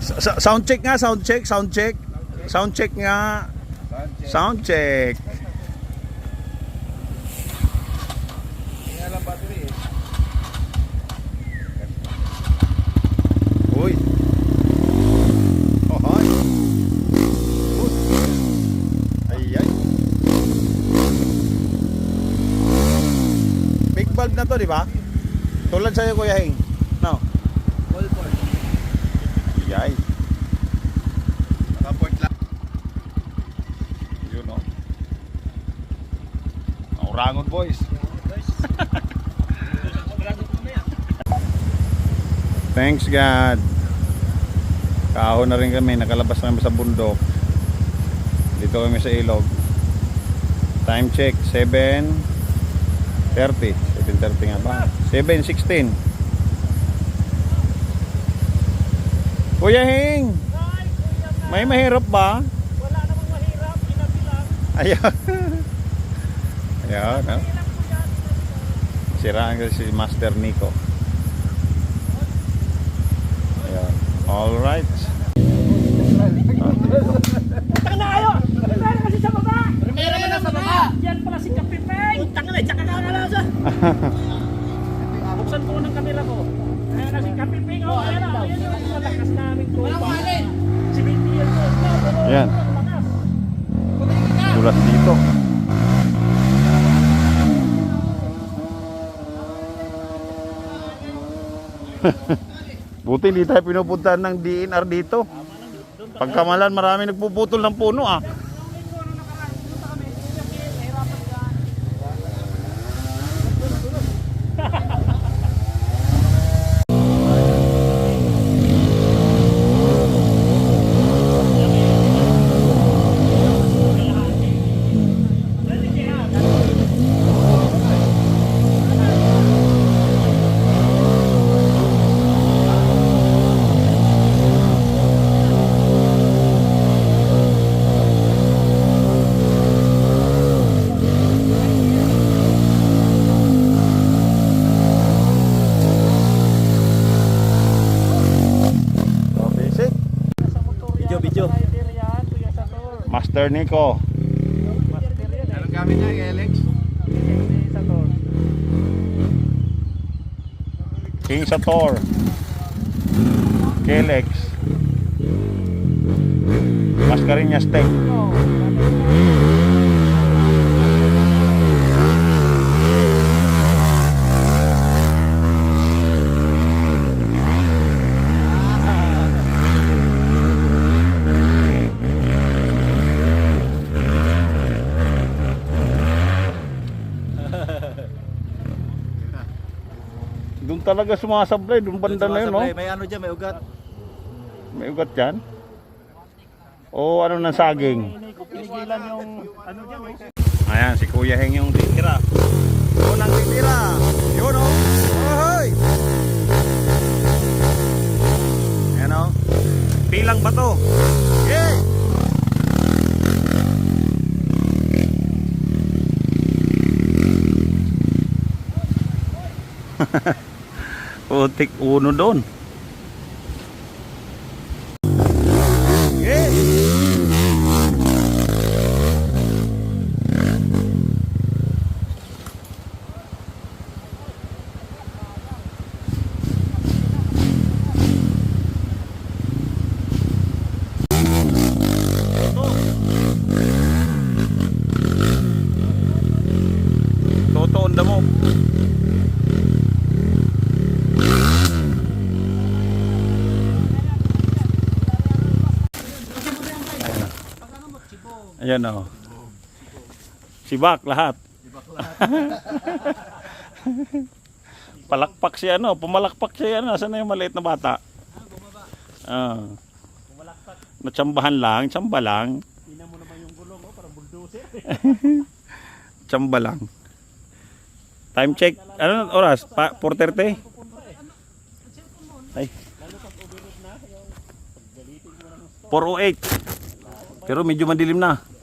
Sa- Sound check nga, sound check, sound check. Sound check nga. Sound check. Uy. Oh, hi. Uy. Ay, ay. Big bulb na to, di ba? Tulad sa'yo, Kuya Hing. No? Ay. Nakaport lang. Yun, oh. Orangon boys. Thanks God. Kahon na rin kami, nakalabas na kami sa bundok. Dito kami sa ilog. Time check, 7.30. 7.30 nga ba? 7.16. Kuya Hing! May mahirap ba? Wala namang mahirap, pinabilang. Ayun. Ayun, no? Siraan ko si Master Nico. Ayun. Alright. Utang na kayo! Meron kasi sa baba! Meron na sa baba. Yan pala si Kapipeng! Utang na, tsaka kakalasa! Buksan ko ng kamera ko. Ayan na si Kapipeng, oh, ayan na, ayan na, malakas namin to. Si Binti yan to, pero Ayan. Dulas dito. Buti hindi tayo pinupuntahan ng DNR dito. Pagkamalan marami nagpuputol ng puno ah. Master Nico. Anong gamit niya, Alex? Sator. King Sator. Kelex. Mascarinas Tech. Oh, Doon talaga sumasablay, doon banda na yun, no? May ano dyan, may ugat. May ugat yan. O ano ng saging. Pinigilan yung ano dyan. Ayan, si Kuya Heng yung titira. Unang titira. Yun, o. Ahoy! Ayan, o. Pilang ba to? Yay! Putik uno doon. Ayan o. Sibak lahat. Palakpak siya ano, pumalakpak siya ano, nasaan na yung maliit na bata? Ah. Natsambahan lang, tsamba lang. Tingnan mo naman yung gulong, oh, parang bulldozer. Tsamba lang. Time check. Ano oras? Pa 4:30? Ay. Lalo pag overload na, yung paggalitin mo na ng stop. 408. Pero medyo madilim na.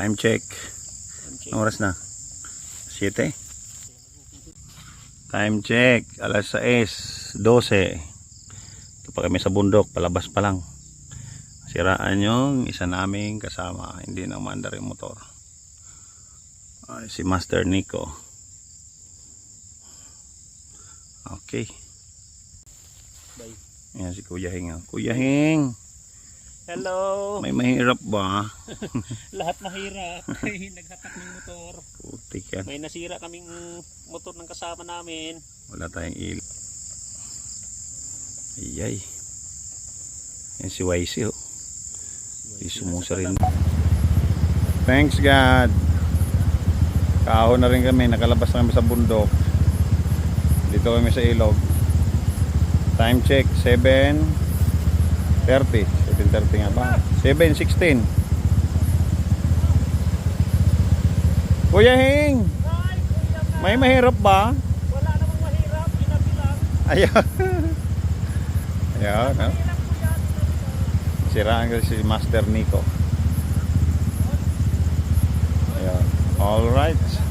Time check. Anong oras na? 7. Time check. Alas 6. 12. Ito pa kami sa bundok. Palabas pa lang. Siraan yung isa naming kasama. Hindi na umandar yung motor. Ay, si Master Nico. Okay. Yan si Kuya Hing. Kuya Hing, Hello! may mahirap ba? Lahat mahirap. Naghatak ng motor. Putik yan. May nasira kaming motor ng kasama namin. Wala tayong il. Ayay. Yan si YC oh. Di sumusa rin. Thanks God. Kaho na rin kami. Nakalabas na kami sa bundok. Dito kami sa ilog. Time check. 7.30. 7.30 nga ba? 7.16. Kuya Hing! May mahirap ba? Wala namang mahirap. Inabilang. Ayun. Ayun, no? Siraan kasi si Master Nico. Ayun. All right.